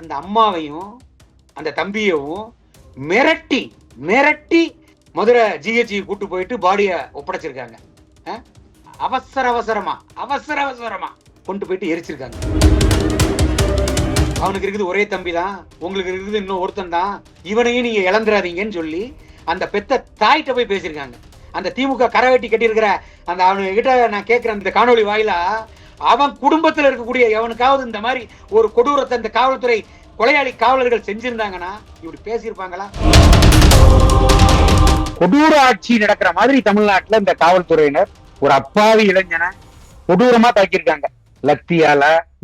அந்த அம்மாவையும் அந்த தம்பியவும் மிரட்டி மிரட்டி மதுரை ஜிஹெச்சி கூட்டு போயிட்டு பாடியை ஒப்படைச்சிருக்காங்க. அவசர அவசரமா அவசர அவசரமா கொண்டு போயிட்டு எரிச்சிருக்காங்க. அவனுக்கு இருக்குது ஒரே தம்பி தான் உங்களுக்கு இருக்குது இன்னும் ஒருத்தன் தான். இவனையும் நீங்க இழந்துடாதீங்கன்னு சொல்லி அந்த பெத்த தாய்கிட்ட போய் பேசியிருக்காங்க. அந்த திமுக கரை வெட்டி கட்டியிருக்கிற அந்த அவனுக்கிட்ட நான் கேட்குற அந்த காணொளி வாயிலா அவன் குடும்பத்துல இருக்கக்கூடிய எவனுக்காவது இந்த மாதிரி ஒரு கொடூரத்தை இந்த காவல்துறை கொலையாளி காவலர்கள் செஞ்சிருந்தாங்கன்னா இப்படி பேசியிருப்பாங்களா? கொடூர ஆட்சி நடக்கிற மாதிரி தமிழ்நாட்டுல இந்த காவல்துறையினர் ஒரு அப்பாவி இளைஞனை கொடூரமா தாக்கியிருக்காங்க. லத்தியால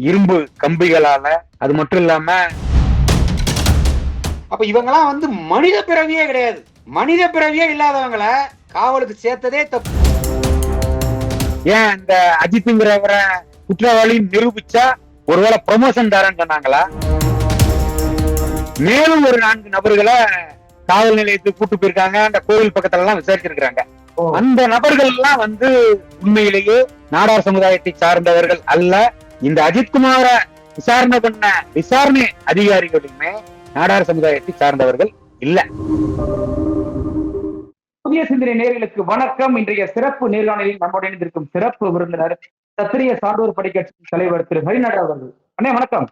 இரும்பு கம்பிகளால அது மட்டும் இல்லாம அப்ப இவங்கெல்லாம் வந்து மனித பிறவியே கிடையாது. மனித பிறவியே இல்லாதவங்கள காவலுக்கு சேர்த்ததே தப்பு. ஏன் இந்த அஜித்துங்கிறவரை குற்றவாளி நிரூபிச்சா ஒருவேளை ப்ரொமோஷன் தரேன்னு சொன்னாங்களா? மேலும் ஒரு நான்கு நபர்களை காவல் நிலையத்துக்கு கூட்டு போயிருக்காங்க. அந்த கோவில் பக்கத்துல எல்லாம் விசாரிச்சிருக்காங்க அந்த நபர்கள் எல்லாம் வந்து உண்மையிலேயே நாடார் சமுதாயத்தை சார்ந்தவர்கள் அல்ல. இந்த அஜித்குமார விசாரணை பண்ண விசாரணை அதிகாரிகளுமே நாடார் சமுதாயத்தை சார்ந்தவர்கள் இல்ல. புதிய சிந்தனை நேர்களுக்கு வணக்கம். இன்றைய சிறப்பு நேர்காணலில் நம்முடைய இணைந்திருக்கும் சிறப்பு விருந்தினர் சத்திரிய சான்றோர் படிக்கட்சி தலைவர் திரு ஹரிநாடா அவர்கள். அண்ணே வணக்கம்.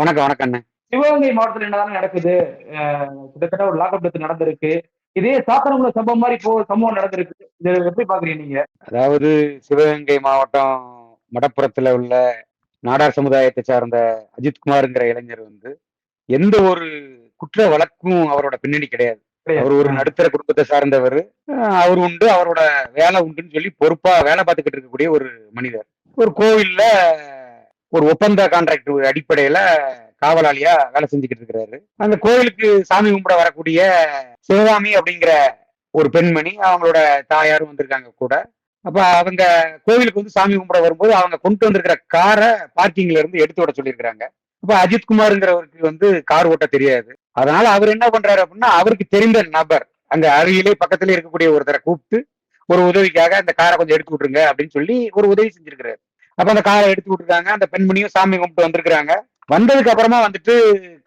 வணக்கம் வணக்கம் அண்ணே. சிவகங்கை மாவட்டத்தில் என்னதான் நடக்குது? கிட்டத்தட்ட ஒரு லாக்அப் டெத் நடந்திருக்கு. இதே சாத்தனங்குள சம்பவம் மாதிரி இப்போ சம்பவம் நடந்திருக்கு. இதை எப்படி பாக்குறீங்க நீங்க? அதாவது சிவகங்கை மாவட்டம் மடப்புறத்துல உள்ள நாடார் சமுதாயத்தை சார்ந்த அஜித்குமார்ங்கிற இளைஞர் வந்து எந்த ஒரு குற்ற வழக்கும் அவரோட பின்னணி கிடையாது. அவர் ஒரு நடுத்தர குடும்பத்தை சார்ந்தவர். அவர் உண்டு அவரோட வேலை உண்டுன்னு சொல்லி பொறுப்பா வேலை பார்த்துக்கிட்டு இருக்கக்கூடிய ஒரு மனிதர். ஒரு கோவில்ல ஒரு ஒப்பந்த கான்ட்ராக்ட் அடிப்படையில காவலாளியா வேலை செஞ்சுக்கிட்டு இருக்கிறாரு. அந்த கோவிலுக்கு சாமி கும்பிட வரக்கூடிய சிவகாமி அப்படிங்கிற ஒரு பெண்மணி அவங்களோட தாயாரும் வந்திருக்காங்க கூட. அப்ப அவங்க கோவிலுக்கு வந்து சாமி கும்பிட வரும்போது அவங்க கொண்டு வந்திருக்கிற காரை பார்க்கிங்ல இருந்து எடுத்து விட சொல்லியிருக்கிறாங்க. அப்ப அஜித் குமாருங்கிறவருக்கு வந்து கார் ஓட்ட தெரியாது. அதனால அவர் என்ன பண்றாரு அப்படின்னா அவருக்கு தெரிந்த நபர் அங்க அருகிலே பக்கத்துல இருக்கக்கூடிய ஒருத்தரை கூப்பிட்டு ஒரு உதவிக்காக அந்த காரை கொஞ்சம் எடுத்து விட்டுருங்க அப்படின்னு சொல்லி ஒரு உதவி செஞ்சிருக்கிறாரு. அப்ப அந்த காரை எடுத்து விட்டுருக்காங்க அந்த பெண்மணியும் சாமி கும்பிட்டு வந்திருக்கிறாங்க. வந்ததுக்கு அப்புறமா வந்துட்டு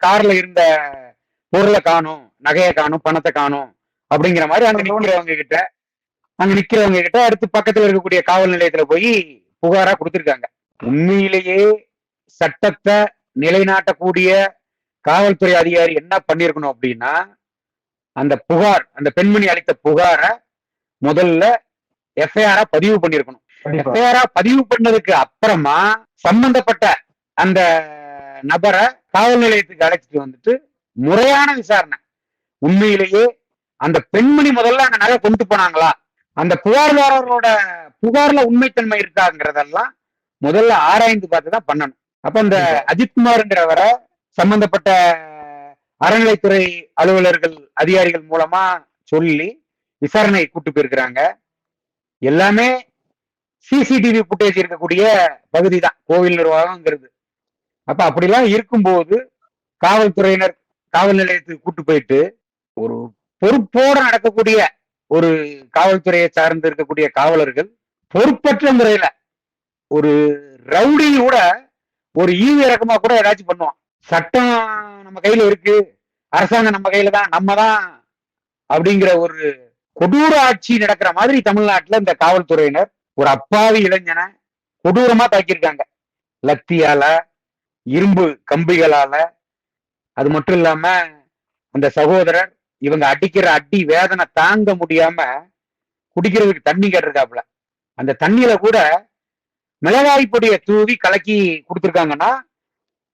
கார்ல இருந்த பொருளை காணும் நகையை காணும் பணத்தை காணும் அப்படிங்கிற மாதிரி அங்க நிக்கிறவங்க கிட்ட அங்க நிக்கிறவங்க கிட்ட அடுத்து பக்கத்துல இருக்கக்கூடிய காவல் நிலையத்துல போய் புகாரா கொடுத்திருக்காங்க. உண்மையிலேயே சட்டத்தை நிலைநாட்டக்கூடிய காவல்துறை அதிகாரி என்ன பண்ணிருக்கணும் அப்படின்னா அந்த புகார் அந்த பெண்மணி அளித்த புகாரை முதல்ல எஃப்ஐஆரா பதிவு பண்ணிருக்கணும். எஃப்ஐஆரா பதிவு பண்ணதுக்கு அப்புறமா சம்பந்தப்பட்ட அந்த நபரை காவல் நிலையத்துக்கு அழைச்சிட்டு வந்துட்டு முறையான விசாரணை. உண்மையிலேயே அந்த பெண்மணி முதல்ல அந்த நகை கொண்டு போனாங்களா? அந்த புகார்தாரரோட புகார்ல உண்மைத்தன்மை இருக்காங்கிறதெல்லாம் முதல்ல ஆராய்ந்து பார்த்து தான் பண்ணணும். அப்ப அந்த அஜித்குமார்ங்கிறவரை சம்பந்தப்பட்ட அறநிலைத்துறை அலுவலர்கள் அதிகாரிகள் மூலமா சொல்லி விசாரணை கூட்டு போயிருக்கிறாங்க. எல்லாமே சிசிடிவி ஃபுட்டேஜ் இருக்கக்கூடிய பகுதி தான் கோவில் நிர்வாகம்ங்கிறது அப்ப அப்படிலாம் இருக்கும்போது காவல்துறையினர் காவல் நிலையத்துக்கு கூட்டு போயிட்டு ஒரு பொறுப்போட நடக்கக்கூடிய ஒரு காவல்துறையை சார்ந்து இருக்கக்கூடிய காவலர்கள் பொறுப்பற்ற முறையில ஒரு ரவுடி கூட ஒரு ஈவு இறக்கமா கூட ஏதாச்சும் பண்ணுவான். சட்டம் நம்ம கையில இருக்கு. அரசாங்கம் நம்ம கையில தான் நம்ம தான் அப்படிங்கிற ஒரு கொடூர ஆட்சி நடக்கிற மாதிரி தமிழ்நாட்டுல இந்த காவல்துறையினர் ஒரு அப்பாவி இளைஞனை கொடூரமா தாக்கியிருக்காங்க. லத்தியால இரும்பு கம்பிகளால அது மட்டும் இல்லாம அந்த சகோதரர் இவங்க அடிக்கிற அடி வேதனை தாங்க முடியாம குடிக்கிறதுக்கு தண்ணி கேட்டிருக்காப்புல. அந்த தண்ணியில கூட மிளகாய் பொடியை தூவி கலக்கி கொடுத்துருக்காங்கன்னா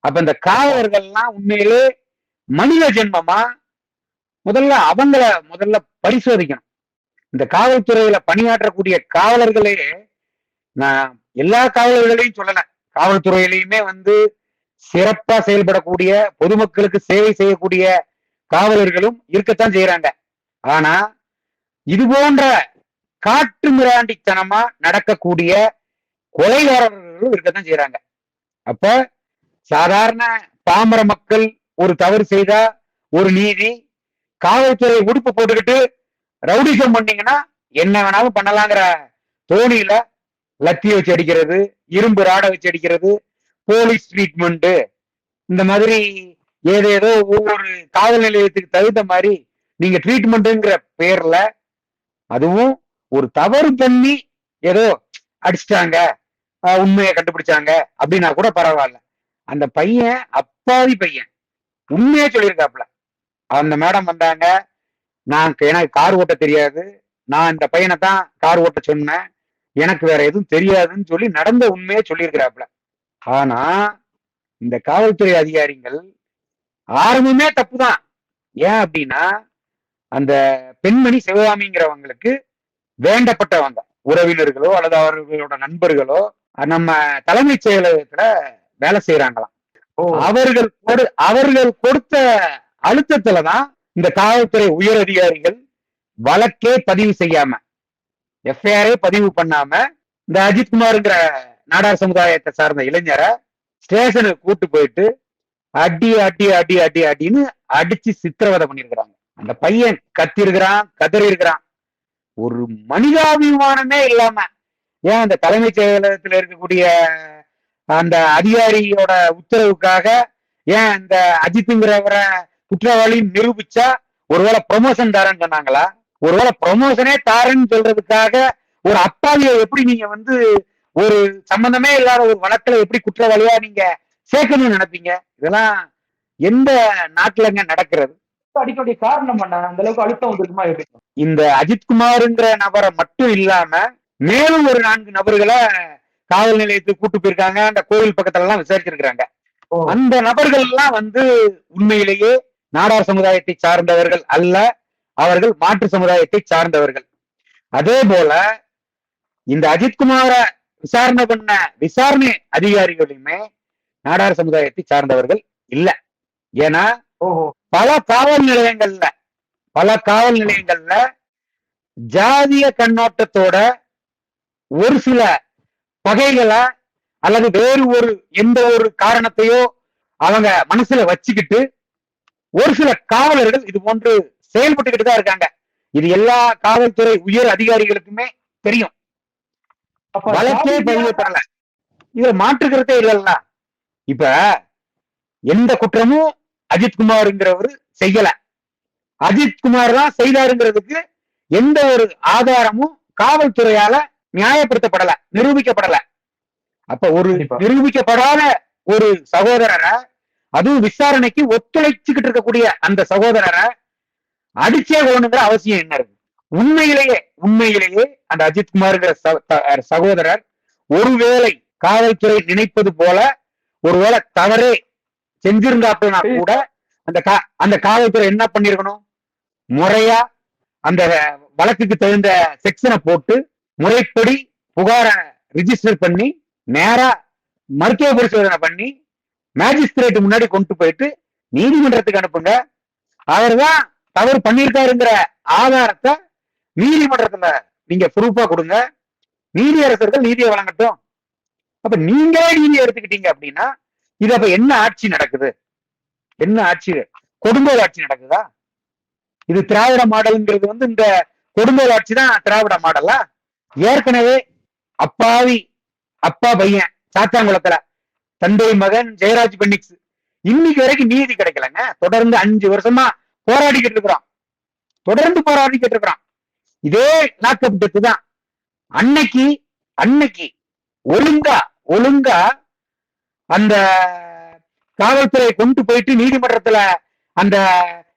அப்ப இந்த காவலர்கள்லாம் உண்மையிலே மனித ஜென்மமா? முதல்ல அவங்கள முதல்ல பரிசோதிக்கணும். இந்த காவல்துறையில பணியாற்றக்கூடிய காவலர்களே நான் எல்லா காவலர்களையும் சொல்லல. காவல்துறையிலையுமே வந்து சிறப்பா செயல்படக்கூடிய பொதுமக்களுக்கு சேவை செய்யக்கூடிய காவலர்களும் இருக்கத்தான் செய்யறாங்க ஆனா இது போன்ற காட்டு மிராண்டித்தனமா நடக்கக்கூடிய கொலைகாரர்களும் இருக்கத்தான் செய்யறாங்க அப்ப சாதாரண பாமர மக்கள் ஒரு தவறு செய்தா ஒரு நீதி காவல்துறை உடுப்பு போட்டுக்கிட்டு ரவுடிசம் பண்ணீங்கன்னா என்ன வேணாலும் பண்ணலாங்கிற தோணியில லத்திய வச்சு அடிக்கிறது இரும்பு ராடை வச்சு அடிக்கிறது போலீஸ் ட்ரீட்மெண்ட்டு இந்த மாதிரி ஏதேதோ ஒவ்வொரு காவல் நிலையத்துக்கு தகுந்த மாதிரி நீங்க ட்ரீட்மெண்ட்டுங்கிற பேர்ல அதுவும் ஒரு தவறு பண்ணி ஏதோ அடிச்சிட்டாங்க. உண்மையை கண்டுபிடிச்சாங்க அப்படின்னா கூட பரவாயில்ல. அந்த பையன் அப்பாவி பையன். உண்மையா சொல்லியிருக்காப்ல அந்த மேடம் வந்தாங்க. நான் எனக்கு கார் ஓட்ட தெரியாது. நான் இந்த பையனை தான் கார் ஓட்ட சொன்னேன். எனக்கு வேற எதுவும் தெரியாதுன்னு சொல்லி நடந்த உண்மையை சொல்லியிருக்கிறாப்ல ஆனா இந்த காவல்துறை அதிகாரிகள் ஆரம்பமே தப்புதான் ஏன் அப்படின்னா அந்த பெண்மணி சிவகாமிங்கிறவங்களுக்கு வேண்டப்பட்டவங்க. உறவினர்களோ அல்லது அவர்களோட நண்பர்களோ நம்ம தலைமைச் செயலகத்துல வேலை செய்யறாங்களாம் அவர்கள் அவர்கள் கொடுத்த அழுத்தத்துலதான் இந்த காவல்துறை உயர் அதிகாரிகள் வழக்கே பதிவு செய்யாம எஃப்ஐஆரே பதிவு பண்ணாம இந்த அஜித்குமார்ங்கிற நாடார் சமுதாயத்தை சார்ந்த இளைஞரை ஸ்டேஷனுக்கு கூட்டு போயிட்டு அடி அடி அடி அடி அடின்னு அடிச்சு சித்திரவதை பண்ணிருக்கிறாங்க அந்த பையன் கத்தி இருக்கிறான் கதறி இருக்கிறான் ஒரு மனிதாபிமானமே இல்லாம ஏன் அந்த தலைமைச் செயலகத்துல இருக்கக்கூடிய அந்த அதிகாரியோட உத்தரவுக்காக ஏன் இந்த அஜித்துங்கிறவரை குற்றவாளி நிரூபிச்சா ஒருவேளை ப்ரொமோஷன் தரேன்னு சொன்னாங்களா? ஒருவேளை ப்ரொமோஷனே தாரேன்னு சொல்றதுக்காக ஒரு அப்பாவிய எப்படி நீங்க வந்து ஒரு சம்பந்தமே இல்லாத ஒரு வழக்குல எப்படி குற்றவாளியா நீங்க சேர்க்கணும்னு நினைப்பீங்க? இதெல்லாம் எந்த நாட்டுலங்க நடக்கிறது? அடிக்க வேண்டிய காரணம் என்ன? அந்த அளவுக்கு அழுத்தம் எப்படி? இந்த அஜித்குமார்ங்கிற நபரை மட்டும் இல்லாம மேலும் ஒரு நான்கு நபர்களை காவல் நிலையத்துக்கு கூட்டு போயிருக்காங்க. அந்த கோவில் பக்கத்துல எல்லாம் விசாரிச்சிருக்கிறாங்க அந்த நபர்கள் எல்லாம் வந்து உண்மையிலேயே நாடார் சமுதாயத்தை சார்ந்தவர்கள் அல்ல அவர்கள் மாற்று சமுதாயத்தை சார்ந்தவர்கள். அதே போல இந்த அஜித்குமார விசாரணை பண்ண விசாரணை அதிகாரிகளுமே நாடார் சமுதாயத்தை சார்ந்தவர்கள் இல்ல. ஏன்னா பல காவல் நிலையங்கள்ல பல காவல் நிலையங்கள்ல ஜாதிய கண்ணோட்டத்தோட ஒரு சில பகைகளை அல்லது வேறு ஒரு எந்த ஒரு காரணத்தையோ அவங்க மனசுல வச்சுக்கிட்டு ஒரு சில காவலர்கள் இது போன்று செயல்பட்டுக்கிட்டு தான் இருக்காங்க. இது எல்லா காவல்துறை உயர் அதிகாரிகளுக்குமே தெரியும். வழக்கே பதிவு பண்ணல. இதுல மாற்றுக்கிறதே இல்லல்ல. இப்ப எந்த குற்றமும் அஜித்குமார்ங்கிறவர் செய்யல. அஜித்குமார் தான் செய்தாருங்கிறதுக்கு எந்த ஒரு ஆதாரமும் காவல்துறையால நியாயப்படுத்தப்படல நிரூபிக்கப்படல. அப்ப ஒரு. நிரூபிக்கப்படாத ஒரு சகோதரரை அதுவும் விசாரணைக்கு ஒத்துழைச்சுக்கிட்டு இருக்கக்கூடிய அந்த சகோதரரை அடிச்சே கொள்ளுங்கிற அவசியம் என்ன இருக்கு? உண்மையிலேயே உண்மையிலேயே அந்த அஜித்குமார்ங்கிற சகோதரர் ஒருவேளை காவல்துறை நினைப்பது போல ஒருவேளை தவறே செஞ்சிருந்தாப்புனா கூட அந்த கா அந்த காவல்துறை என்ன பண்ணிருக்கணும்? முறையா அந்த வழக்குக்கு தகுந்த செக்ஷனை போட்டு முறைப்படி புகாரை ரிஜிஸ்டர் பண்ணி நேரா மருத்துவ பரிசோதனை பண்ணி மேஜிஸ்திரேட் முன்னாடி கொண்டு போயிட்டு நீதிமன்றத்துக்கு அனுப்புங்க. அவர்தான் தவறு பண்ணியிருக்காருங்கிற ஆதாரத்தை நீதிமன்றத்துல நீங்க ப்ரூஃபா கொடுங்க. நீதியரசர்கள் நீதியை வழங்கட்டும். அப்ப நீங்களே நீதி எடுத்துக்கிட்டீங்க அப்படின்னா இது அப்ப என்ன ஆட்சி நடக்குது? என்ன ஆட்சி? கொடுங்கோல் ஆட்சி நடக்குதா? இது திராவிட மாடல்ங்கிறது வந்து இந்த கொடுங்கோல் ஆட்சி தான் திராவிட மாடலா? ஏற்கனவே அப்பாவி அப்பா பையன் சாத்தாங்குளத்துல தந்தை மகன் ஜெயராஜ் பெண்ணிக்ஸ் இன்னைக்கு வரைக்கும் நீதி கிடைக்கலங்க. தொடர்ந்து அஞ்சு வருஷமா போராடிக்கிட்டு இருக்கிறோம் தொடர்ந்து போராடிக்கிட்டு இருக்கிறோம் இதே லாக்அப் டெத்து தான் அன்னைக்கு அன்னைக்கு ஒழுங்கா ஒழுங்கா அந்த காவல்துறை கொண்டு போயிட்டு நீதிமன்றத்துல அந்த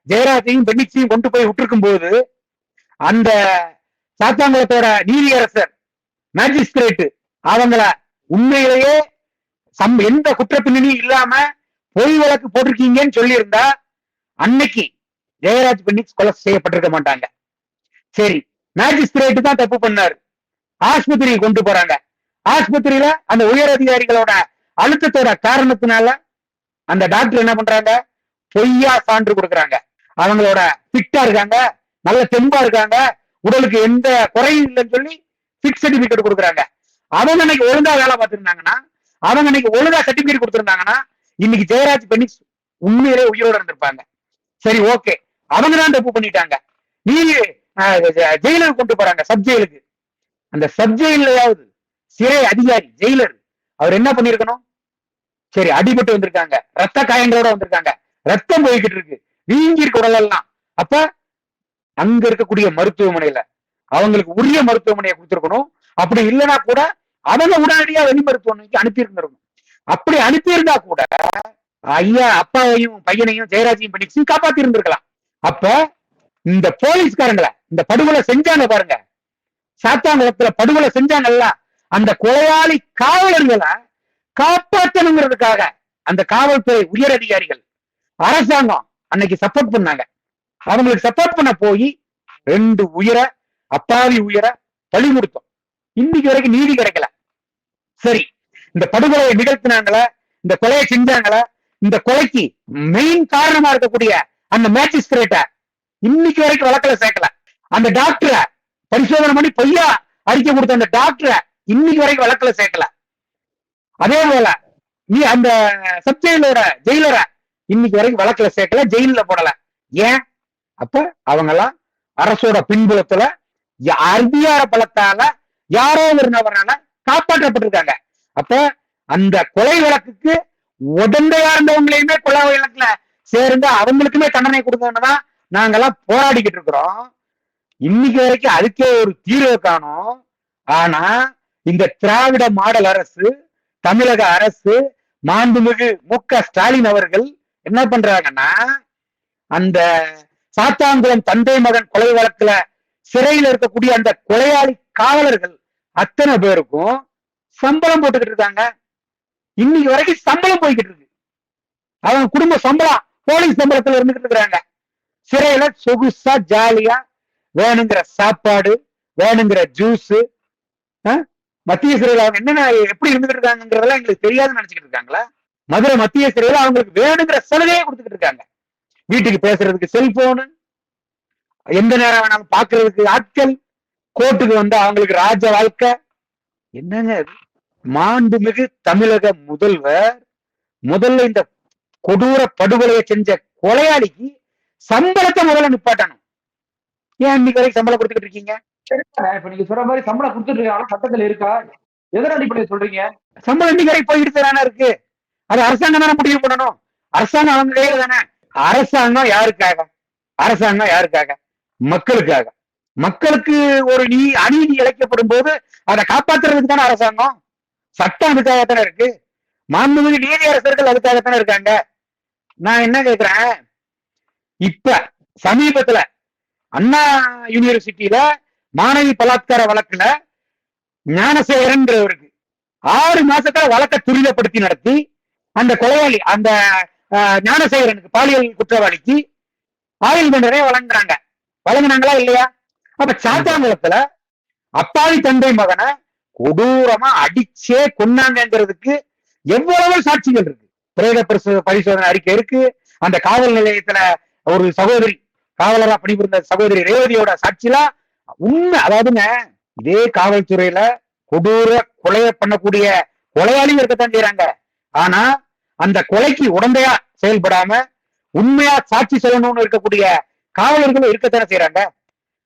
ஜெயராஜையும் பெண்ணிக்ஸையும் கொண்டு போய் விட்டுருக்கும் போது அந்த சாத்தாங்குளத்தோட நீதியரசர் மேஜிஸ்திரேட் அவங்கள உண்மையிலேயே சம் எந்த குற்றப்பின்னணியும் இல்லாம பொய் வழக்கு போட்டிருக்கீங்கன்னு சொல்லியிருந்தா அன்னைக்கு ஜெயராஜ் பண்ணி கொலை செய்யப்பட்டிருக்க மாட்டாங்க. சரி மேஜிஸ்திரேட் தான் தப்பு பண்ணாரு. ஆஸ்பத்திரி கொண்டு போறாங்க. ஆஸ்பத்திரியில அந்த உயர் அதிகாரிகளோட அழுத்தத்தோட காரணத்தினால அந்த டாக்டர் என்ன பண்றாங்க? பொய்யா சான்று கொடுக்குறாங்க. அவங்களோட ஃபிட்டா இருக்காங்க நல்ல தெம்பா இருக்காங்க உடலுக்கு எந்த குறையும் இல்லைன்னு சொல்லி ஃபிட் சர்டிபிகேட் கொடுக்குறாங்க. அவங்க அன்னைக்கு ஒழுங்கா வேலை பார்த்துருந்தாங்கன்னா அவங்க அன்னைக்கு ஒழுங்கா சர்டிபிகேட் கொடுத்துருந்தாங்கன்னா இன்னைக்கு ஜெயராஜ் பெனிக்ஸ் உண்மையிலே உயிரோட இருந்திருப்பாங்க. சரி ஓகே அவங்க தான் தப்பு பண்ணிட்டாங்க. நீ ஜெ- ஜெயிலுக்கு கொண்டு போறாங்க சப் ஜெயிலுக்கு அந்த சப் ஜெயிலையாவது சிறை அதிகாரி ஜெயிலர் அவர் என்ன பண்ணிருக்கணும் சரி அடிபட்டு வந்திருக்காங்க. ரத்த காயங்களோட வந்திருக்காங்க. ரத்தம் போய்கிட்டு இருக்கு. வீங்கி இருக்க உடல் எல்லாம் அப்ப அங்க இருக்கக்கூடிய மருத்துவமனையில அவங்களுக்கு உரிய மருத்துவமனையை கொடுத்திருக்கணும். அப்படி இல்லைன்னா கூட அவங்க உடனடியா வெளி மருத்துவமனைக்கு அனுப்பியிருந்திருக்கணும். அப்படி அனுப்பியிருந்தா கூட ஐயா அப்பாவையும் பையனையும் ஜெயராஜையும் பண்ணி காப்பாத்தி இருந்திருக்கலாம் அப்ப இந்த போலீஸ்காரங்களை இந்த படுகொலை செஞ்சாங்க பாருங்க. சாத்தாங்குளத்துல படுகொலை செஞ்சாங்கல்ல அந்த கொலையாளி காவலர்களை காப்பாற்றணுங்கிறதுக்காக அந்த காவல்துறை உயர் அதிகாரிகள் அரசாங்கம் அன்னைக்கு சப்போர்ட் பண்ணாங்க. அவங்களுக்கு சப்போர்ட் பண்ண போய் ரெண்டு உயிரை அப்பாவி உயிரை பழி கொடுத்தோம். இன்னைக்கு வரைக்கும் நீதி கிடைக்கல. சரி இந்த படுகொலையை நிகழ்த்தினாங்களே இந்த கொலையை செஞ்சாங்களே இந்த கொலைக்கு மெயின் காரணமா இருக்கக்கூடிய அந்த மேஜிஸ்திரேட்டை இன்னைக்கு வரைக்கும் வழக்குல சேர்க்கல. அந்த டாக்டரை பரிசோதனை பண்ணி பொய்யா அறிக்கை கொடுத்த அந்த டாக்டரை இன்னைக்கு வரைக்கும் வழக்கில் சேர்க்கல. அதே போல நீ அந்த சப்ஜெயிலோட ஜெயிலரை இன்னைக்கு வரைக்கும் வழக்கில் சேர்க்கல ஜெயிலில் போடல. ஏன்? அப்ப அவங்க எல்லாம் அரசோட பின்புலத்துல அர்பியார பலத்தால யாரோ ஒரு நபரால காப்பாற்றப்பட்டிருக்காங்க. அப்ப அந்த கொலை வழக்குக்கு உடந்தையா இருந்தவங்களையுமே கொலை வழக்குல சேர்ந்து அவங்களுக்குமே தண்டனை கொடுக்கணும்னு நாங்கெல்லாம் போராடிக்கிட்டு இருக்கிறோம். இன்னைக்கு வரைக்கும் அதுக்கே ஒரு தீர்வு காணும். ஆனா இந்த திராவிட மாடல் அரசு தமிழக அரசு மாண்புமிகு மு க ஸ்டாலின் அவர்கள் என்ன பண்றாங்கன்னா அந்த சாத்தாங்குளம் தந்தை மகன் கொலை வழக்குல சிறையில் இருக்கக்கூடிய அந்த கொலையாளி காவலர்கள் அத்தனை பேருக்கும் சம்பளம் போட்டுக்கிட்டு இருக்காங்க. இன்னைக்கு வரைக்கும் சம்பளம் போய்கிட்டு இருக்கு. அவங்க குடும்ப சம்பளம் போலீஸ் சம்பளத்துல இருந்துகிட்டு இருக்கிறாங்க. சிறையில சொகுசா ஜாலியா வேணுங்கிற சாப்பாடு வேணுங்கிற ஜூஸ் மத்திய சிறையில் அவங்க என்னென்ன எப்படி இருந்துகிட்டு இருக்காங்கிறதெல்லாம் எங்களுக்கு தெரியாதுன்னு நினைச்சுக்கிட்டு இருக்காங்களா? மதுரை மத்திய சிறையில அவங்களுக்கு வேணுங்கிற சலுகையை கொடுத்துக்கிட்டு இருக்காங்க. வீட்டுக்கு பேசுறதுக்கு செல்போனு எந்த நேரம் வேணாலும் பாக்குறதுக்கு ஆட்கள் கோர்ட்டுக்கு வந்து அவங்களுக்கு ராஜ வாழ்க்கை. என்னங்க? மாண்புமிகு தமிழக முதல்வர் முதல்ல இந்த கொடூர படுகொலையை செஞ்ச கொலையாளிக்கு சம்பளத்தை முதல்ல நிப்பாட்டணும். ஏன் இன்னைக்கு வரைக்கும் சம்பளம் கொடுத்துக்கிட்டு இருக்கீங்க? இப்ப நீங்க சொல்ற மாதிரி சம்பளம் கொடுத்துட்டு இருக்காங்க. சட்டத்துல இருக்கா? எதன் அடிப்படையில் சொல்றீங்க? சம்பளம் இன்னைக்கு வரைக்கும் போயிட்டு தானே இருக்கு. அது அரசாங்கம் தானே முடிவு பண்ணணும். அரசாங்கம் அவங்க கையில தானே. அரசாங்கம் யாருக்காக? அரசாங்கம் யாருக்காக? மக்களுக்காக. மக்களுக்கு ஒரு நீ அநீதி இழைக்கப்படும் போது அதை காப்பாத்துறதுக்கு தானே அரசாங்கம்? சட்டம் அதுக்காகத்தானே இருக்கு. மாண்புமிகு நீதி அரசர்கள் அதுக்காகத்தானே இருக்காங்க. நான் என்ன கேக்குறேன்? இப்ப சமீபத்துல அண்ணா யூனிவர்சிட்டியில மாணவி பலாத்கார வழக்குல ஞானசேகரன்றவருக்கு ஆறு மாசத்துல வழக்க துரிதப்படுத்தி நடத்தி அந்த கொலையாளி அந்த ஞானசேகரனுக்கு பாலியல் குற்றவாளிக்கு ஆயுள் தண்டனை வழங்குறாங்க. வழங்குனாங்களா இல்லையா? அப்ப சாத்தாங்குளத்துல அப்பாவி தந்தை மகனை கொடூரமா அடிச்சே கொன்னாங்கிறதுக்கு எவ்வளவு சாட்சிகள் இருக்கு. பிரேத பரிசோதனை அறிக்கை இருக்கு. அந்த காவல் நிலையத்துல ஒரு சகோதரி காவலரா பணிபுரிந்த சகோதரி ரேவதியோட சாட்சிலாம் உண்மை அதாவதுங்க இதே காவல்துறையில கொடூர கொலையை பண்ணக்கூடிய கொலையாளியும் இருக்கத்தான் செய்யறாங்க ஆனா அந்த கொலைக்கு உடந்தையா செயல்படாம உண்மையா சாட்சி சொல்லணும்னு இருக்கக்கூடிய காவலர்களும் இருக்கத்தானே செய்யறாங்க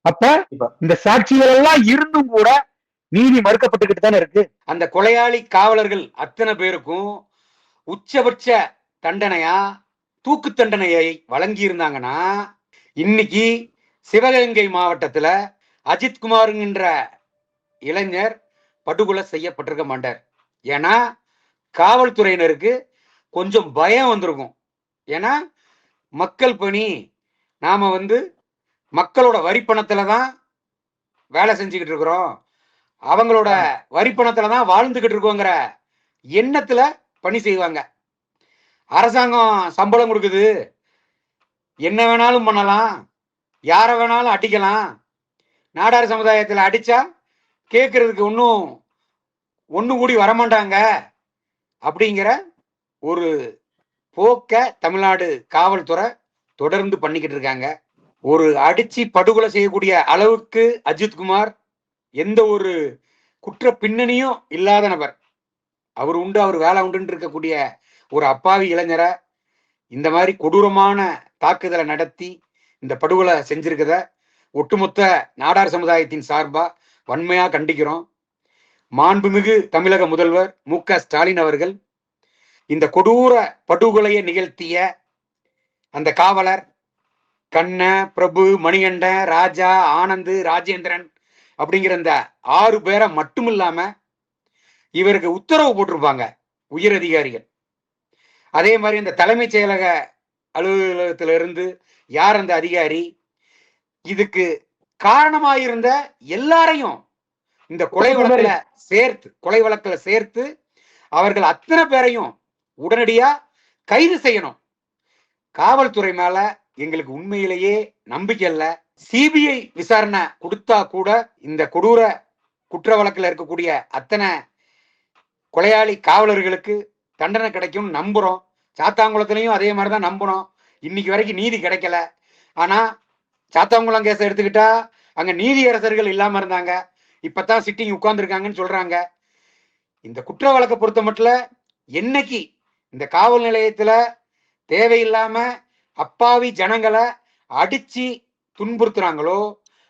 அப்ப இந்த சாட்சிகள் எல்லாம் இருந்தும் கூட நீதி மறுக்கப்பட்டுக்கிட்டு தானே இருக்கு. அந்த கொலையாளி காவலர்கள் அத்தனை பேருக்கும் உச்சபட்ச தண்டனையா தூக்கு தண்டனையை வழங்கி இருந்தாங்கன்னா இன்னைக்கு சிவகங்கை மாவட்டத்துல அஜித் குமாருங்கிற இளைஞர் படுகொலை செய்யப்பட்டிருக்க மாட்டார். ஏன்னா காவல்துறையினருக்கு கொஞ்சம் பயம் வந்திருக்கும். ஏன்னா மக்கள் பணி நாம வந்து மக்களோட வரிப்பணத்துல தான் வேலை செஞ்சுக்கிட்டு இருக்கிறோம். அவங்களோட வரிப்பணத்துல தான் வாழ்ந்துகிட்டு இருக்கோங்கிற எண்ணத்துல பணி செய்வாங்க. அரசாங்கம் சம்பளம் கொடுக்குது. என்ன வேணாலும் பண்ணலாம். யாரை வேணாலும் அடிக்கலாம். நாடார் சமுதாயத்தில் அடிச்சா கேட்கறதுக்கு ஒன்றும் ஒன்று கூடி வரமாட்டாங்க. அப்படிங்கிற ஒரு போக்க தமிழ்நாடு காவல்துறை தொடர்ந்து பண்ணிக்கிட்டு இருக்காங்க. ஒரு அடிச்சு படுகொலை செய்யக்கூடிய அளவுக்கு அஜித்குமார் எந்த ஒரு குற்ற பின்னணியும் இல்லாத நபர். அவர் உண்டு அவர் வேலை உண்டுன்னு இருக்கக்கூடிய ஒரு அப்பாவி இளைஞரை இந்த மாதிரி கொடூரமான தாக்குதலை நடத்தி இந்த படுகொலை செஞ்சிருக்கத ஒட்டுமொத்த நாடார் சமுதாயத்தின் சார்பா வன்மையா கண்டிக்கிறோம். மாண்புமிகு தமிழக முதல்வர் மு க ஸ்டாலின் அவர்கள் கொடூர படுகொலையை நிகழ்த்திய அந்த காவலர் கண்ண பிரபு மணிகண்டன் ராஜா ஆனந்து ராஜேந்திரன் அப்படிங்கிற இந்த ஆறு பேரை மட்டும் இல்லாம இவருக்கு உத்தரவு போட்டிருப்பாங்க உயர் அதிகாரிகள். அதே மாதிரி இந்த தலைமைச் செயலக அலுவலகத்திலிருந்து யார் அந்த அதிகாரி? இதுக்கு காரணமாயிருந்த எல்லாரையும் இந்த கொலை வழக்குல சேர்த்து கொலை வழக்குல சேர்த்து அவர்கள் அத்தனை பேரையும் உடனடியா கைது செய்யணும். காவல்துறை மேல எங்களுக்கு உண்மையிலேயே நம்பிக்கை இல்ல. சிபிஐ விசாரணை கொடுத்தா கூட இந்த கொடூர குற்ற வழக்கில் இருக்கக்கூடிய அத்தனை கொலையாளி காவலர்களுக்கு தண்டனை கிடைக்கும் நம்புறோம். சாத்தாங்குளத்துலயும் அதே மாதிரிதான் நம்புகிறோம் இன்னைக்கு வரைக்கும் நீதி கிடைக்கல. ஆனா சாத்தாங்குளம் கேஸை எடுத்துக்கிட்டா அங்க நீதியரசர்கள் இல்லாம இருந்தாங்க. இப்பதான் சிட்டிங் உட்கார்ந்துருக்காங்கன்னு சொல்றாங்க. இந்த குற்ற வழக்கை பொறுத்த மட்டும் என்னைக்கு இந்த காவல் நிலையத்துல தேவையில்லாம அப்பாவி ஜனங்களை அடிச்சு துன்புறுத்துறாங்களோ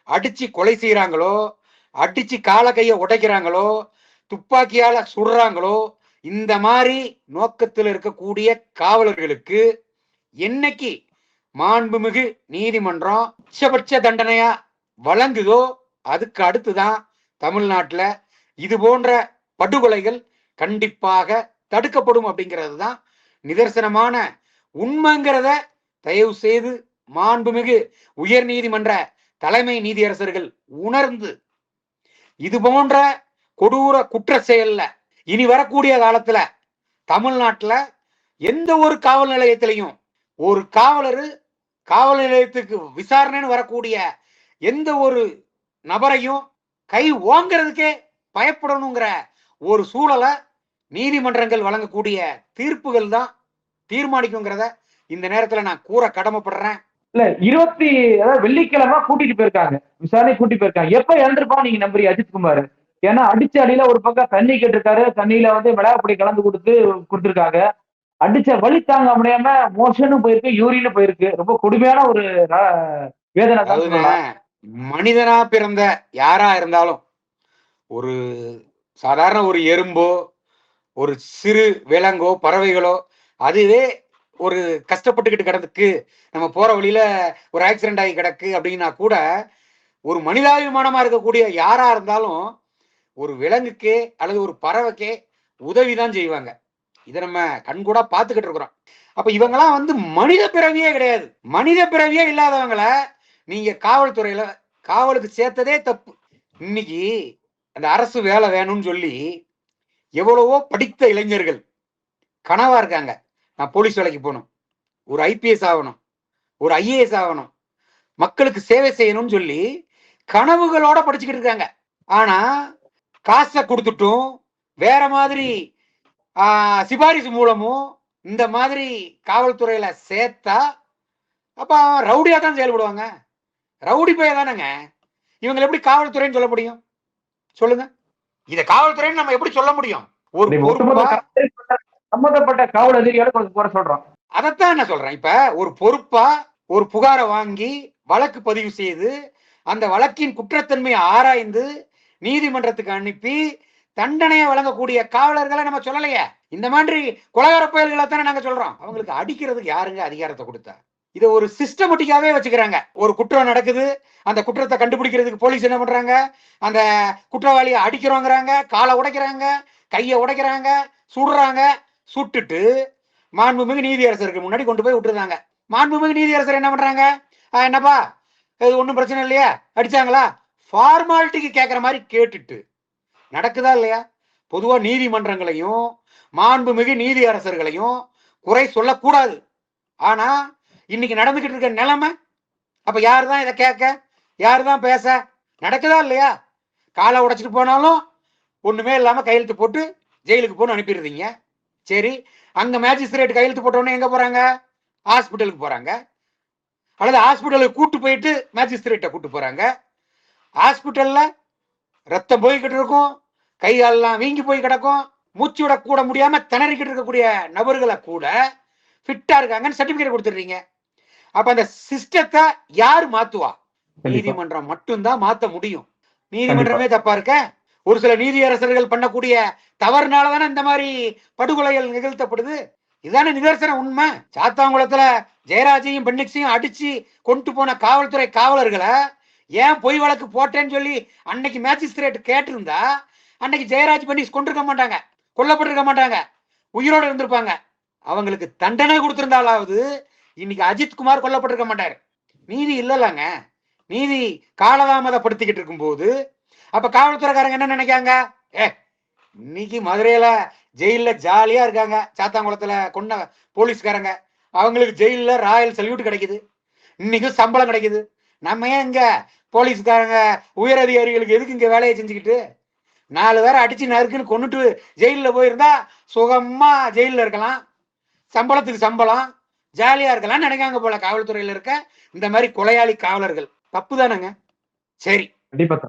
அடிச்சு கொலை செய்யறாங்களோ அடிச்சு கால கையை உடைக்கிறாங்களோ துப்பாக்கியால சுடுறாங்களோ இந்த மாதிரி நோக்கத்தில் இருக்கக்கூடிய காவலர்களுக்கு என்னைக்கு மாண்புமிகு நீதிமன்றம் உச்சபட்ச தண்டனையா வழங்குதோ அதுக்கு அடுத்துதான் தமிழ்நாட்டில் இது போன்ற படுகொலைகள் கண்டிப்பாக தடுக்கப்படும் அப்படிங்கிறது தான் நிதர்சனமான உண்மைங்கிறத தயவு செய்து மாண்புமிகு உயர் நீதிமன்ற தலைமை நீதியரசர்கள் உணர்ந்து இது போன்ற கொடூர குற்ற செயல்ல இனி வரக்கூடிய காலத்துல தமிழ்நாட்டுல எந்த ஒரு காவல் நிலையத்திலையும் ஒரு காவலர் காவல் நிலையத்துக்கு விசாரணைன்னு வரக்கூடிய எந்த ஒரு நபரையும் கை ஓங்கிறதுக்கே பயப்படணுங்கிற ஒரு சூழலை நீதிமன்றங்கள் வழங்கக்கூடிய தீர்ப்புகள் தான் தீர்மானிக்குங்கிறத இந்த நேரத்துல நான் கூற கடமைப்படுறேன். இல்ல இருபத்தி அதாவது வெள்ளிக்கிழமை கூட்டிட்டு போயிருக்காங்க. விசாரணை கூட்டிட்டு போயிருக்காங்க. எப்ப இறந்துருப்பான் நீங்க நம்புறீங்க அஜித் குமார்? ஏன்னா அடிச்ச அடியில ஒரு பக்கம் தண்ணி கேட்டிருக்காரு தண்ணியில வந்து மிளகாப்பொடி கலந்து கொடுத்து கொடுத்துருக்காங்க. அடிச்ச வலி தாங்க முடியாம மோஷனும் போயிருக்கு யூரினும் போயிருக்கு. ரொம்ப கொடுமையான ஒரு வேதனை. மனிதனா பிறந்த யாரா இருந்தாலும் ஒரு சாதாரண ஒரு எறும்போ ஒரு சிறு விலங்கோ பறவைகளோ அதுவே ஒரு கஷ்டப்பட்டுக்கிட்டு கிடந்துக்கு நம்ம போற வழியில ஒரு ஆக்சிடென்ட் ஆகி கிடக்கு அப்படின்னா கூட ஒரு மனிதாபிமானமா இருக்கக்கூடிய யாரா இருந்தாலும் ஒரு விலங்குக்கே அல்லது ஒரு பறவைக்கே உதவிதான் செய்வாங்க. இதை நம்ம கண்கூடா பார்த்துக்கிட்டு இருக்கிறோம். அப்ப இவங்கெல்லாம் வந்து மனித பிறவியே கிடையாது. மனித பிறவியே இல்லாதவங்கள நீங்க காவல்துறையில காவலுக்கு சேர்த்ததே தப்பு. இன்னைக்கு அந்த அரசு வேலை வேணும்னு சொல்லி எவ்வளவோ படித்த இளைஞர்கள். கனவா இருக்காங்க. நான் போலீஸ் வேலைக்கு போகணும். ஒரு ஐபிஎஸ் ஆகணும். ஒரு ஐஏஎஸ் ஆகணும். மக்களுக்கு சேவை செய்யணும்னு சொல்லி கனவுகளோட படிச்சுக்கிட்டு இருக்காங்க. ஆனா காசை கொடுத்துட்டும் வேற மாதிரி சிபாரிசு மூலமும் இந்த மாதிரி காவல்துறையில சேர்த்தா அப்ப அவன் ரவுடியா தான் செயல்படுவாங்க. ரவுடி பைய தானேங்க. இவங்களை எப்படி காவல்துறைன்னு சொல்ல முடியும்? சொல்லுங்க. இத காவல்துறைன்னு நம்ம எப்படி சொல்ல முடியும்? ஒரு சம்பந்தப்பட்ட காவல் அதிகாரிகளை கொஞ்சம் குறை சொல்றோம் அதைத்தான் என்ன சொல்றேன்? இப்ப ஒரு பொறுப்பா ஒரு புகாரை வாங்கி வழக்கு பதிவு செய்து அந்த வழக்கின் குற்றத்தன்மையை ஆராய்ந்து நீதிமன்றத்துக்கு அனுப்பி தண்டனையை வழங்கக்கூடிய காவலர்களை நம்ம சொல்லலையே. இந்த மாதிரி கொலகார புயல்களை தானே நாங்க சொல்றோம். அவங்களுக்கு அடிக்கிறதுக்கு யாருங்க அதிகாரத்தை கொடுத்தா? இதை ஒரு சிஸ்டமேட்டிக்காவே வச்சுக்கிறாங்க. ஒரு குற்றம் நடக்குது அந்த குற்றத்தை கண்டுபிடிக்கிறதுக்கு போலீஸ் என்ன பண்றாங்க? அந்த குற்றவாளியை அடிக்கிறோங்கிறாங்க காலை உடைக்கிறாங்க கையை உடைக்கிறாங்க சுடுறாங்க சுட்டுட்டு மாண்புமிகு நீதியரசருக்கு முன்னாடி கொண்டு போய் விட்டுருந்தாங்க மாண்புமிகு நீதியரசர் என்ன பண்றாங்க? என்னப்பா இது ஒன்றும் பிரச்சனை இல்லையா? அடிச்சாங்களா? ஃபார்மாலிட்டிக்கு கேட்குற மாதிரி கேட்டுட்டு நடக்குதா இல்லையா? பொதுவாக நீதிமன்றங்களையும் மாண்புமிகு நீதியரசர்களையும் குறை சொல்லக்கூடாது. ஆனால் இன்னைக்கு நடந்துகிட்டு இருக்க நிலைமை? அப்ப யாரு தான் இதை கேட்க? யாரு தான் பேச? நடக்குதா இல்லையா? காலை உடைச்சிட்டு போனாலும் ஒண்ணுமே இல்லாம கையெழுத்து போட்டு ஜெயிலுக்கு போன்னு அனுப்பிடுறீங்க. சரி அங்க மேஜிஸ்ட்ரேட் கையெழுத்து போட்டோன்னு எங்க போறாங்க? ஹாஸ்பிட்டலுக்கு போறாங்க. அல்லது ஹாஸ்பிட்டலுக்கு கூட்டு போயிட்டு மேஜிஸ்ட்ரேட்டை கூட்டு போறாங்க. ஹாஸ்பிட்டல்ல ரத்தம் போய்கிட்டு இருக்கும். கை காலெல்லாம் வீங்கி போய் கிடக்கும். மூச்சு விட கூட முடியாம திணறிக்கிட்டு இருக்கக்கூடிய நபர்களை கூட ஃபிட்டா இருக்காங்கன்னு சர்டிபிகேட் கொடுத்துடுறீங்க. அப்ப அந்த சிஸ்டத்தை யார் மாத்துவா. நீதிமன்றம் மட்டும்தான் மாத்த முடியும். நீதிமன்றமே தப்பா இருக்க? ஒரு சில நீதியரசர்கள் பண்ணக்கூடிய தவறுனால தானே இந்த மாதிரி படுகொலைகள் நிகழ்த்தப்படுது? இதானே நிதர்சன உண்மை. சாத்தாங்குளத்துல ஜெயராஜையும் பெண்ணிக்ஸையும் அடிச்சு கொண்டு போன காவல்துறை காவலர்களை ஏன் பொய் வழக்கு போட்டேன்னு சொல்லி அன்னைக்கு மேஜிஸ்திரேட் கேட்டிருந்தா அன்னைக்கு ஜெயராஜ் பெண்ணிக்ஸ் கொண்டிருக்க மாட்டாங்க. கொல்லப்பட்டிருக்க மாட்டாங்க. உயிரோடு இருந்திருப்பாங்க. அவங்களுக்கு தண்டனை கொடுத்திருந்தாலாவது இன்னைக்கு அஜித் குமார் கொல்லப்பட்டிருக்க மாட்டாரு. நீதி இல்லைல்லங்க நீதி காலதாமதப்படுத்திக்கிட்டு இருக்கும்போது அப்ப காவல்துறைக்காரங்க என்ன நினைக்காங்க? ஏ இன்னைக்கு மதுரையில ஜெயில ஜாலியா இருக்காங்க. சாத்தாங்குளத்துல கொண்ட போலீஸ்காரங்க. அவங்களுக்கு ஜெயில ராயல் சல்யூட் கிடைக்குது. இன்னைக்கும் சம்பளம் கிடைக்குது. நம்ம ஏன் இங்க போலீஸ்காரங்க உயர் அதிகாரிகளுக்கு எதுக்கு இங்க வேலையை செஞ்சுக்கிட்டு? நாலு பேரை அடிச்சு நறுக்குன்னு கொண்டுட்டு ஜெயிலில் போயிருந்தா சுகமா ஜெயிலில் இருக்கலாம். சம்பளத்துக்கு சம்பளம். ஜாலியா இருக்கலாம்னு நினைக்காங்க போல காவல்துறையில இருக்க இந்த மாதிரி கொலையாளி காவலர்கள். தப்பு தானேங்க சரி.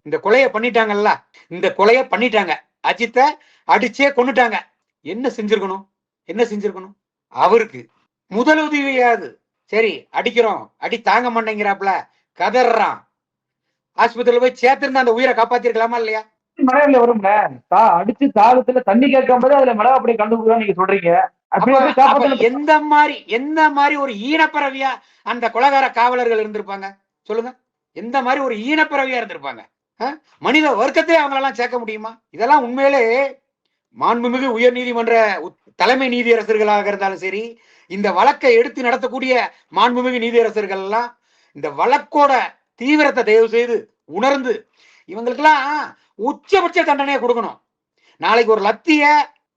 இந்த கொலையை பண்ணிட்டாங்கல்ல? இந்த கொலையை பண்ணிட்டாங்க. அஜித்தை அடிச்சே கொன்னுட்டாங்க. என்ன செஞ்சிருக்கணும்? என்ன செஞ்சிருக்கணும்? அவருக்கு. முதல் உதவியாது சரி அடிக்கிறோம். அடி தாங்க மாட்டேங்கிறாப்ல கதறான் ஆஸ்பத்திரியில போய் சேர்த்திருந்தா அந்த உயிரை காப்பாத்திருக்கலாமா இல்லையா? மழையில வரும்ல? தா அடிச்சு தாகத்துல தண்ணி கேட்கும் போது அதுல மிளகா அப்படியே கண்டுபிடிதான் நீங்க சொல்றீங்க. அப்படி எந்த மாதிரி எந்த மாதிரி ஒரு ஈனப்பிறவியா அந்த கொலகார காவலர்கள் இருந்திருப்பாங்க? சொல்லுங்க. எந்த மாதிரி ஒரு ஈனப்பிறவியா இருந்திருப்பாங்க? மனித வர்க்கத்தை அவங்களெல்லாம் சேர்க்க முடியுமா? இதெல்லாம் உண்மையிலே மாண்புமிகு உயர் நீதிமன்ற தலைமை நீதியரசர்களாக இருந்தாலும் சரி இந்த வழக்கை எடுத்து நடத்தக்கூடிய மாண்புமிகு நீதியரசர்கள் எல்லாம் இந்த வழக்கோட தீவிரத்தை தயவு செய்து உணர்ந்து இவங்களுக்கெல்லாம் உச்சபட்ச தண்டனையை கொடுக்கணும். நாளைக்கு ஒரு லத்திய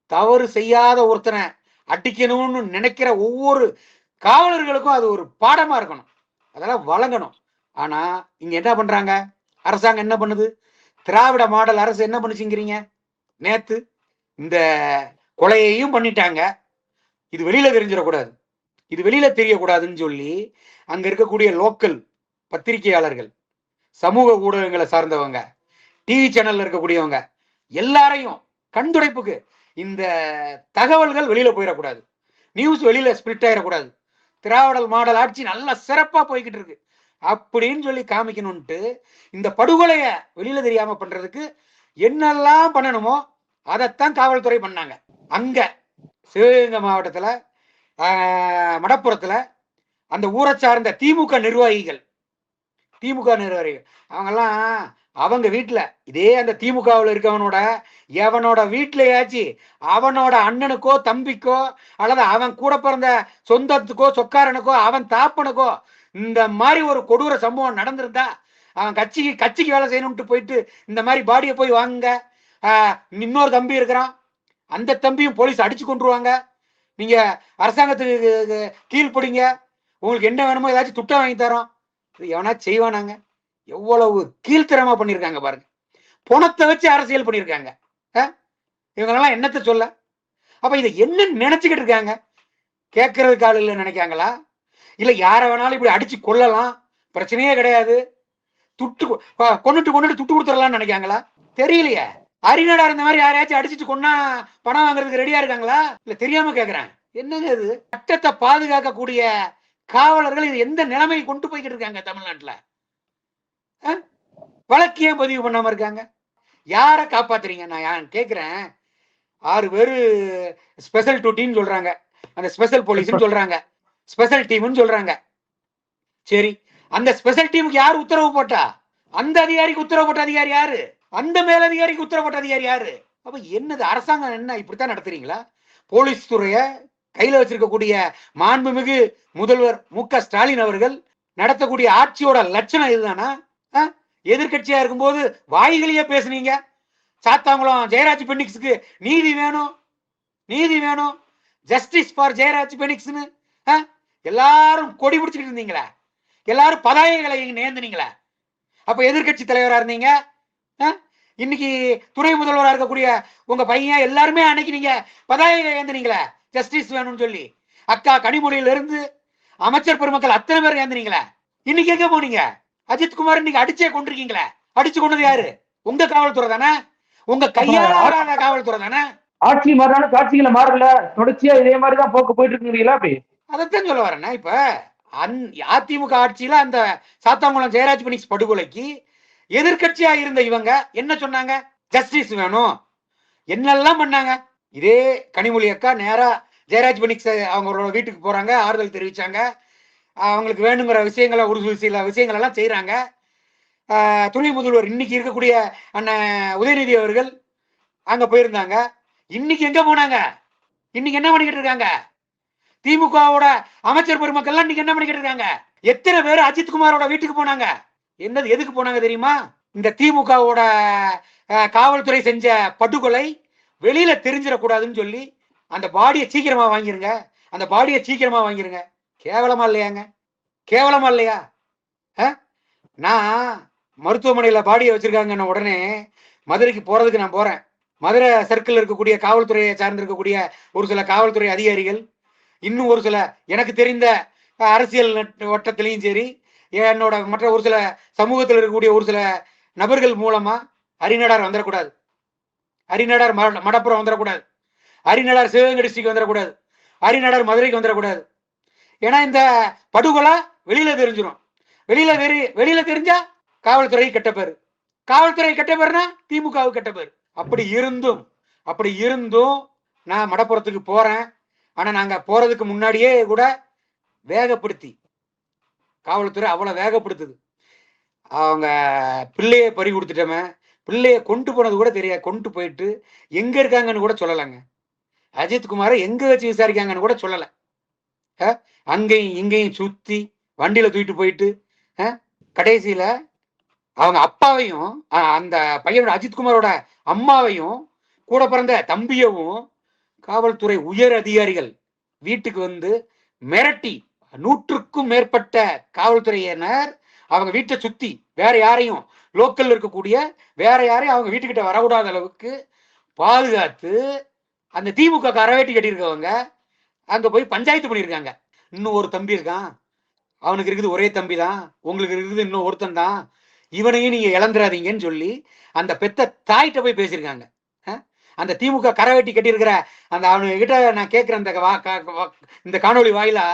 தவறு செய்யாத ஒருத்தனை அடிக்கணும்னு நினைக்கிற ஒவ்வொரு காவலர்களுக்கும் அது ஒரு பாடமா இருக்கணும். அதெல்லாம் வழங்கணும். ஆனா இங்க என்ன பண்றாங்க? அரசாங்கம் என்ன பண்ணுது? திராவிட மாடல் அரசு என்ன பண்ணுச்சுங்கிறீங்க? நேத்து இந்த கொலையையும் பண்ணிட்டாங்க. இது வெளியில தெரிஞ்சிடக்கூடாது. இது வெளியில தெரியக்கூடாதுன்னு சொல்லி அங்க இருக்கக்கூடிய லோக்கல் பத்திரிகையாளர்கள் சமூக ஊடகங்களை சார்ந்தவங்க டிவி சேனல்ல இருக்கக்கூடியவங்க எல்லாரையும் கண்துடைப்புக்கு இந்த தகவல்கள் வெளியில போயிடக்கூடாது. நியூஸ் வெளியில ஸ்பிளிட் ஆயிடக்கூடாது. திராவிடல் மாடல் ஆட்சி நல்லா சிறப்பா போய்கிட்டு இருக்கு. அப்படின்னு சொல்லி காமிக்கணும்ட்டு இந்த படுகொலைய வெளியில தெரியாம பண்றதுக்கு என்னெல்லாம் பண்ணணுமோ அதைத்தான் காவல்துறை பண்ணாங்க. அங்க சிவகங்கை மாவட்டத்துல மடப்புறத்துல அந்த ஊரை சார்ந்த திமுக நிர்வாகிகள் திமுக நிர்வாகிகள் அவங்கெல்லாம் அவங்க வீட்டுல இதே அந்த திமுகவில் இருக்கவனோட எவனோட வீட்லயாச்சு அவனோட அண்ணனுக்கோ தம்பிக்கோ அல்லது அவன் கூட பிறந்த சொந்தத்துக்கோ சொக்காரனுக்கோ அவன் தாப்பனுக்கோ இந்த மாதிரி ஒரு கொடூர சம்பவம் நடந்திருந்தா அவன் கட்சிக்கு கட்சிக்கு வேலை செய்யணும்ட்டு போயிட்டு இந்த மாதிரி பாடியை போய் வாங்குங்க. இன்னொரு தம்பி இருக்கிறான். அந்த தம்பியும் போலீஸ் அடிச்சு கொண்டுருவாங்க நீங்க அரசாங்கத்துக்கு கீழ்படிங்க உங்களுக்கு என்ன வேணுமோ ஏதாச்சும் துட்டம் வாங்கி தரோம். எவனா செய்வானாங்க? எவ்வளவு கீழ்த்தரமா பண்ணியிருக்காங்க பாருங்க. பணத்தை வச்சு அரசியல் பண்ணியிருக்காங்க அஹ்? இவங்களெல்லாம் என்னத்த சொல்ல? அப்ப இதை என்ன நினைச்சுக்கிட்டு இருக்காங்க. கேட்கறதுக்கு ஆள் இல்லை நினைக்காங்களா? இல்ல யார வேணாலும் இப்படி அடிச்சு கொல்லலாம். பிரச்சனையே கிடையாது. துட்டு கொண்டுட்டு கொண்டுட்டு துட்டு கொடுத்துடலாம்னு நினைக்காங்களா? தெரியலையே. அரிநடா இருந்த மாதிரி யாரையாச்சும் அடிச்சிட்டு கொண்டா பணம் வாங்குறதுக்கு ரெடியா இருக்காங்களா? இல்ல தெரியாம கேக்குறேன் என்னங்க இது? சட்டத்தை பாதுகாக்கக்கூடிய காவலர்கள் இது எந்த நிலைமையை கொண்டு போய்கிட்டு இருக்காங்க தமிழ்நாட்டுல? வழக்கு ஏன் பதிவு பண்ணாம இருக்காங்க. யாரை காப்பாத்துறீங்க? நான் யார் கேக்குறேன். ஆறு பேரு ஸ்பெஷல் டூட்டின்னு சொல்றாங்க. அந்த ஸ்பெஷல் போலீஸ்னு சொல்றாங்க. ஸ்பெஷல் டீம்னு சொல்றாங்க. சரி. அந்த ஸ்பெஷல் டீமுக்கு யார் உத்தரவு போட்டா? அந்த அதிகாரிக்கு உத்தரவு போட்ட அதிகாரி யாரு? அந்த மேலதிகாரிக்கு உத்தரவு போட்ட அதிகாரி யாரு? அப்ப என்னது? அரசாங்கம் என்ன? இப்படித்தான் நடத்துறீங்களா? போலீஸ் துறைய கையில வச்சிருக்கக்கூடிய மாண்புமிகு முதல்வர் மு க ஸ்டாலின் அவர்கள் நடத்தக்கூடிய ஆட்சியோட லட்சணம் இதுதானா? எதிர்கட்சியா இருக்கும்போது வாய்களையே பேசுனீங்க. சாத்தாங்குளம் ஜெயராஜ் பெனிக்ஸுக்கு நீதி வேணும். நீதி வேணும். ஜஸ்டிஸ் ஃபார் ஜெயராஜ் பெனிக்ஸ்னு எல்லாரும் கொடி பிடிச்சிட்டு இருந்தீங்களா. எல்லாரும் பதாகைகளை நேர்ந்துனீங்களா. அப்ப எதிர்க்கட்சி தலைவரா இருந்தீங்க. இன்னைக்கு துணை முதல்வரா இருக்கக்கூடிய உங்க பையன் எல்லாருமே அன்னைக்கு நீங்க பதாகைகளை ஏந்தினீங்களா? ஜஸ்டிஸ் வேணும்னு சொல்லி. அக்கா கனிமொழியில இருந்து அமைச்சர் பெருமக்கள் அத்தனை பேர் ஏந்தினீங்களா. இன்னைக்கு எங்க போனீங்க? அஜித் குமார் இன்னைக்கு அடிச்சே கொண்டிருக்கீங்களே. அடிச்சு கொண்டது யாரு? உங்க காவல்துறை தானே? உங்க கையால காவல்துறை தானே? ஆட்சி மாறினாலும் காட்சிகளை மாறல. தொடர்ச்சியா இதே மாதிரிதான் போக்கு போயிட்டு இருக்குங்களா அப்படி? அதைத்தான் சொல்ல வரேன்னா இப்ப. அந் அதிமுக ஆட்சியில அந்த சாத்தாங்குளம் ஜெயராஜ் பெனிக்ஸ் படுகொலைக்கு எதிர்க்கட்சியா இருந்த இவங்க என்ன சொன்னாங்க? ஜஸ்டிஸ் வேணும். என்னெல்லாம் பண்ணாங்க? இதே கனிமொழி அக்கா நேரா ஜெயராஜ் பனிக்ஸ் அவங்களோட வீட்டுக்கு போறாங்க ஆறுதல் தெரிவிச்சாங்க. அவங்களுக்கு வேணுங்கிற விஷயங்களை ஒரு சில விஷயங்கள் எல்லாம் செய்யறாங்க துணை முதல்வர் இன்னைக்கு இருக்கக்கூடிய அண்ணன் உதயநிதி அவர்கள் அங்க போயிருந்தாங்க. இன்னைக்கு எங்க போனாங்க? இன்னைக்கு என்ன பண்ணிக்கிட்டு இருக்காங்க? திமுகவோட அமைச்சர் பெருமக்கள்லாம் இன்னைக்கு என்ன பண்ணிக்கிட்டு இருக்காங்க? எத்தனை பேர் அஜித் குமாரோட வீட்டுக்கு போனாங்க? என்னது எதுக்கு போனாங்க தெரியுமா? இந்த திமுகவோட காவல்துறை செஞ்ச படுகொலை வெளியில தெரிஞ்சிடக்கூடாதுன்னு சொல்லி அந்த பாடியை சீக்கிரமா வாங்கிருங்க. அந்த பாடியை சீக்கிரமா வாங்கிருங்க. கேவலமா இல்லையாங்க? கேவலமா இல்லையா? நான் மருத்துவமனையில பாடியை வச்சிருக்காங்கன்னு உடனே மதுரைக்கு போறதுக்கு நான் போறேன். மதுரை சர்க்கிள் இருக்கக்கூடிய காவல்துறையை சார்ந்து இருக்கக்கூடிய ஒரு சில காவல்துறை அதிகாரிகள் இன்னும் ஒரு சில எனக்கு தெரிந்த அரசியல் நட்- வட்டத்திலையும் சரி என்னோட மற்ற ஒரு சில சமூகத்தில் இருக்கக்கூடிய ஒரு சில நபர்கள் மூலமா அரிநடார் வந்துடக்கூடாது. அரிநடார் மடப்புறம் வந்துடக்கூடாது. அரிநடார் சிவகங்கை டிஸ்ட்ரிக்ட் வந்துடக்கூடாது. அரிநடார் மதுரைக்கு வந்துடக்கூடாது. ஏன்னா இந்த படுகொலை வெளியில தெரிஞ்சிடும் வெளியில வெறி வெளியில தெரிஞ்சா காவல்துறை கெட்ட பேரு. காவல்துறை கெட்ட பேருனா திமுகவுக்கு கெட்ட பேரு. அப்படி இருந்தும் அப்படி இருந்தும் நான் மடப்புறத்துக்கு போறேன். ஆனா நாங்க போறதுக்கு முன்னாடியே கூட வேகப்படுத்தி காவல்துறை அவ்வளவு வேகப்படுத்துது. அவங்க பிள்ளைய பறி கொடுத்துட்டோமே. பிள்ளைய கொண்டு போனது கூட தெரியாது. கொண்டு போயிட்டு எங்க இருக்காங்கன்னு கூட சொல்லலைங்க. அஜித் குமாரை எங்க வச்சு விசாரிக்காங்கன்னு கூட சொல்லலை. அங்கேயும் இங்கேயும் சுத்தி வண்டியில தூக்கிட்டு போயிட்டு கடைசியில அவங்க அப்பாவையும் அந்த பையனோட அஜித்குமாரோட அம்மாவையும் கூட பிறந்த தம்பியவும் காவல்துறை உயர் அதிகாரிகள் வீட்டுக்கு வந்து மிரட்டி நூற்றுக்கும் மேற்பட்ட காவல்துறையினர் அவங்க வீட்டை சுத்தி வேற யாரையும் லோக்கல்ல இருக்கக்கூடிய வேற யாரையும் அவங்க வீட்டுக்கிட்ட வரக்கூடாத அளவுக்கு பாதுகாத்து அந்த திமுக கரவேட்டி கட்டியிருக்கவங்க அங்க போய் பஞ்சாயத்து பண்ணியிருக்காங்க இன்னும் ஒரு தம்பி இருக்கான். அவனுக்கு இருக்குது ஒரே தம்பி தான் உங்களுக்கு இருக்குது இன்னும் ஒருத்தன் தான் இவனையும் நீங்க இழந்துடாதீங்கன்னு சொல்லி அந்த பெத்த தாய்கிட்ட போய் பேசியிருக்காங்க. அந்த திமுக கரை வெட்டி கட்டியிருக்கிற அந்த அவனுக்கிட்ட நான் கேட்கிற அந்த வா- வா- இந்த காணொளி வாயிலா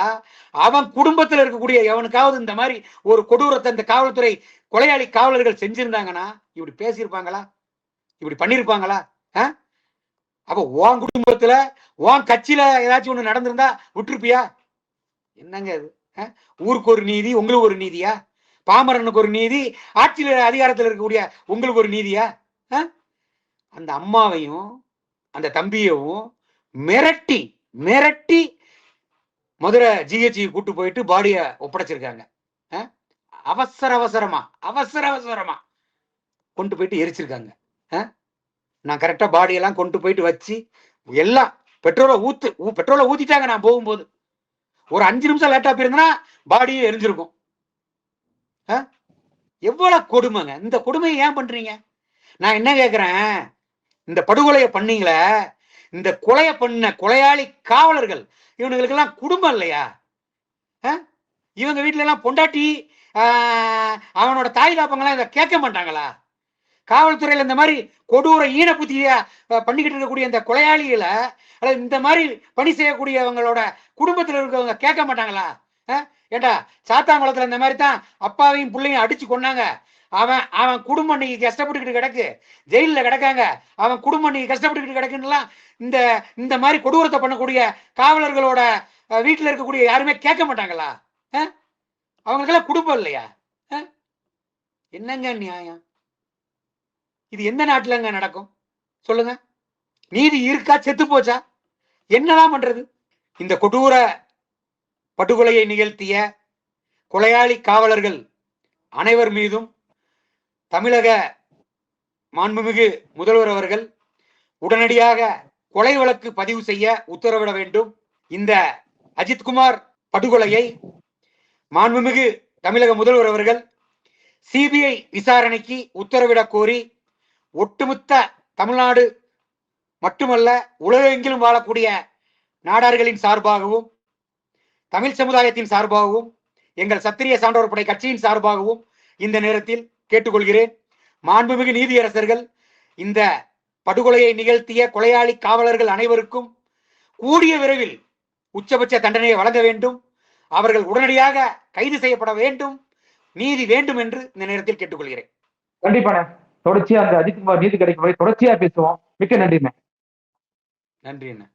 அவன் குடும்பத்துல இருக்கக்கூடிய எவனுக்காவது இந்த மாதிரி ஒரு கொடூரத்தை இந்த காவல்துறை கொலையாளி காவலர்கள் செஞ்சிருந்தாங்கன்னா இப்படி பேசியிருப்பாங்களா? இப்படி பண்ணிருப்பாங்களா அப்போ உன் உன் குடும்பத்துல உன் கட்சியில ஏதாச்சும் ஒண்ணு நடந்திருந்தா விட்டுருப்பியா? என்னங்க அது ஊருக்கு ஒரு நீதி உங்களுக்கு ஒரு நீதியா? பாமரனுக்கு ஒரு நீதி ஆட்சியில அதிகாரத்தில் இருக்கக்கூடிய உங்களுக்கு ஒரு நீதியா? அந்த அம்மாவையும் அந்த தம்பியவும் மிரட்டி மிரட்டி மதுரை ஜிஹெச்சி கூட்டு போயிட்டு பாடிய ஒப்படைச்சிருக்காங்க. அவசர அவசரமா அவசர அவசரமா கொண்டு போயிட்டு எரிச்சிருக்காங்க. நான் கரெக்டா பாடியெல்லாம் கொண்டு போயிட்டு வச்சு எல்லாம் பெட்ரோலை ஊத்து பெட்ரோலை ஊத்திட்டாங்க நான் போகும்போது. ஒரு அஞ்சு நிமிஷம் லேட்டா போயிருந்தேன்னா பாடியே எரிஞ்சிருக்கும். எவ்வளவு கொடுமைங்க. இந்த கொடுமையை ஏன் பண்றீங்க? நான் என்ன கேக்குறேன்? இந்த படுகொலையை பண்ணீங்களே. இந்த கொலையை பண்ண கொலையாளி காவலர்கள் இவனுங்களுக்கெல்லாம் குடும்பம் இல்லையா? இவங்க வீட்டுல எல்லாம் பொண்டாட்டி அவனோட தாய் தாப்பங்களாம் இதை கேட்க மாட்டாங்களா? காவல்துறையில இந்த மாதிரி கொடூர ஈன புத்திய பண்ணிக்கிட்டு இருக்கக்கூடிய இந்த கொலையாளிகளை அல்லது இந்த மாதிரி பணி செய்யக்கூடியவங்களோட குடும்பத்துல இருக்கவங்க கேட்க மாட்டாங்களா? ஏண்டா சாத்தாங்குளத்துல இந்த மாதிரி தான் அப்பாவையும் பிள்ளையும் அடிச்சு கொன்னாங்க. அவன் அவன் குடும்பம் இன்னைக்கு கஷ்டப்பட்டுக்கிட்டு கிடக்கு. ஜெயிலில் கிடக்காங்க. அவன் குடும்பம் இன்னைக்கு கஷ்டப்பட்டுக்கிட்டு கிடக்குன்னுலாம் இந்த இந்த மாதிரி கொடூரத்தை பண்ணக்கூடிய காவலர்களோட வீட்டில் வீட்டுல இருக்கக்கூடிய யாருமே கேட்க மாட்டாங்களா? அவங்களுக்கெல்லாம் குடும்பம் இல்லையா? என்னங்க நியாயம்? இது எந்த நாட்டுலங்க நடக்கும்? சொல்லுங்க. நீதி இருக்கா? செத்து போச்சா? என்னதான் பண்றது? இந்த கொடூர படுகொலையை நிகழ்த்திய கொலையாளி காவலர்கள் அனைவர் மீதும் தமிழக மாண்புமிகு முதல்வர் அவர்கள் உடனடியாக கொலை வழக்கு பதிவு செய்ய உத்தரவிட வேண்டும். இந்த அஜித்குமார் படுகொலையை மாண்புமிகு தமிழக முதல்வர் அவர்கள் சிபிஐ விசாரணைக்கு உத்தரவிடக் கோரி ஒட்டுமொத்த தமிழ்நாடு மட்டுமல்ல உலகெங்கிலும் வாழக்கூடிய நாடார்களின் சார்பாகவும் தமிழ் சமுதாயத்தின் சார்பாகவும் எங்கள் சத்திரிய சான்றோர் படை கட்சியின் சார்பாகவும் இந்த நேரத்தில் கேட்டுக்கொள்கிறேன். மாண்புமிகு நீதியரசர்கள் இந்த படுகொலையை நிகழ்த்திய கொலையாளி காவலர்கள் அனைவருக்கும் கூடிய விரைவில் உச்சபட்ச தண்டனையை வழங்க வேண்டும். அவர்கள் உடனடியாக கைது செய்யப்பட வேண்டும். நீதி வேண்டும் என்று இந்த நேரத்தில் கேட்டுக்கொள்கிறேன். கண்டிப்பாண்ணே தொடர்ச்சியா அந்த அஜித்குமார் நீதி கிடைக்கும் வரை தொடர்ச்சியா பேசுவோம். மிக்க நன்றிண்ணே. நன்றி அண்ணா